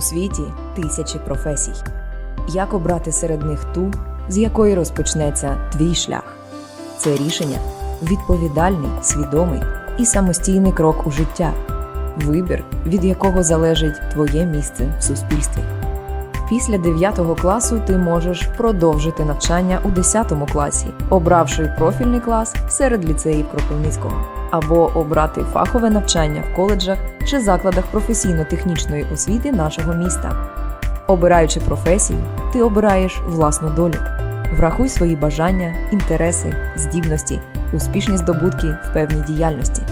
світі тисячі професій. Як обрати серед них ту, з якої розпочнеться твій шлях? Це рішення відповідальний, свідомий і самостійний крок у життя, вибір, від якого залежить твоє місце в суспільстві. Після 9 класу ти можеш продовжити навчання у 10 класі, обравши профільний клас серед ліцеїв Кропивницького, або обрати фахове навчання в коледжах чи закладах професійно-технічної освіти нашого міста. Обираючи професію, ти обираєш власну долю. Врахуй свої бажання, інтереси, здібності, успішні здобутки в певній діяльності.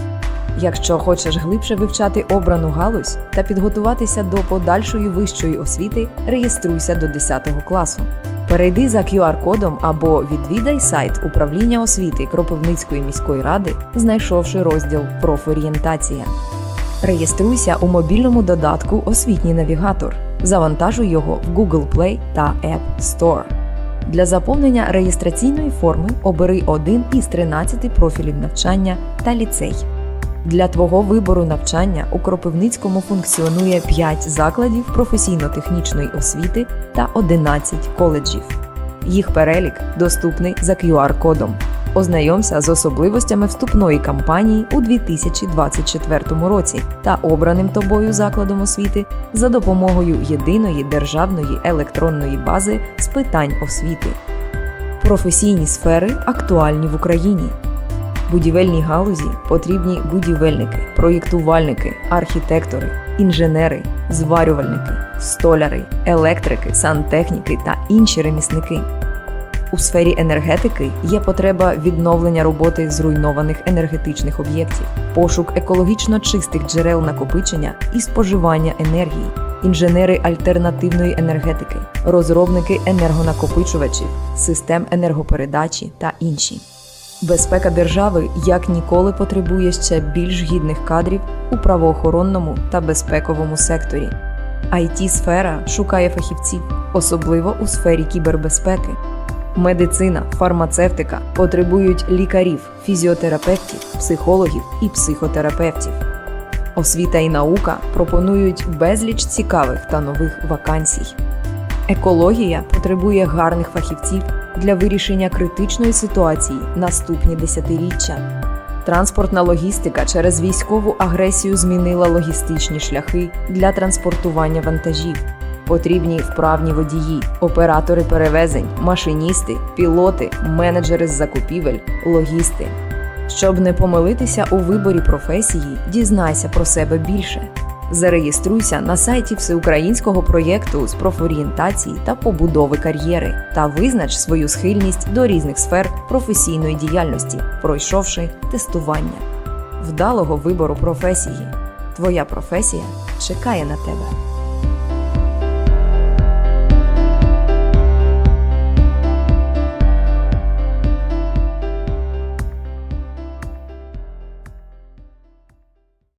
Якщо хочеш глибше вивчати обрану галузь та підготуватися до подальшої вищої освіти, реєструйся до 10 класу. Перейди за QR-кодом або відвідай сайт управління освіти Кропивницької міської ради, знайшовши розділ Профорієнтація. Реєструйся у мобільному додатку Освітній навігатор. Завантажуй його в Google Play та App Store. Для заповнення реєстраційної форми обери один із 13 профілів навчання та ліцей. Для твого вибору навчання у Кропивницькому функціонує 5 закладів професійно-технічної освіти та 11 коледжів. Їх перелік доступний за QR-кодом. Ознайомся з особливостями вступної кампанії у 2024 році та обраним тобою закладом освіти за допомогою єдиної державної електронної бази з питань освіти. Професійні сфери актуальні в Україні. Будівельній галузі потрібні будівельники, проєктувальники, архітектори, інженери, зварювальники, столяри, електрики, сантехніки та інші ремісники. У сфері енергетики є потреба відновлення роботи зруйнованих енергетичних об'єктів, пошук екологічно чистих джерел накопичення і споживання енергії, інженери альтернативної енергетики, розробники енергонакопичувачів, систем енергопередачі та інші. Безпека держави як ніколи потребує ще більш гідних кадрів у правоохоронному та безпековому секторі. it сфера шукає фахівців, особливо у сфері кібербезпеки. Медицина, фармацевтика потребують лікарів, фізіотерапевтів, психологів і психотерапевтів. Освіта і наука пропонують безліч цікавих та нових вакансій. Екологія потребує гарних фахівців для вирішення критичної ситуації наступні десятиріччя. Транспортна логістика через військову агресію змінила логістичні шляхи для транспортування вантажів. Потрібні вправні водії, оператори перевезень, машиністи, пілоти, менеджери з закупівель, логісти. Щоб не помилитися у виборі професії, дізнайся про себе більше. Зареєструйся на сайті всеукраїнського проєкту з профорієнтації та побудови кар'єри та визнач свою схильність до різних сфер професійної діяльності, пройшовши тестування. Вдалого вибору професії. Твоя професія чекає на тебе.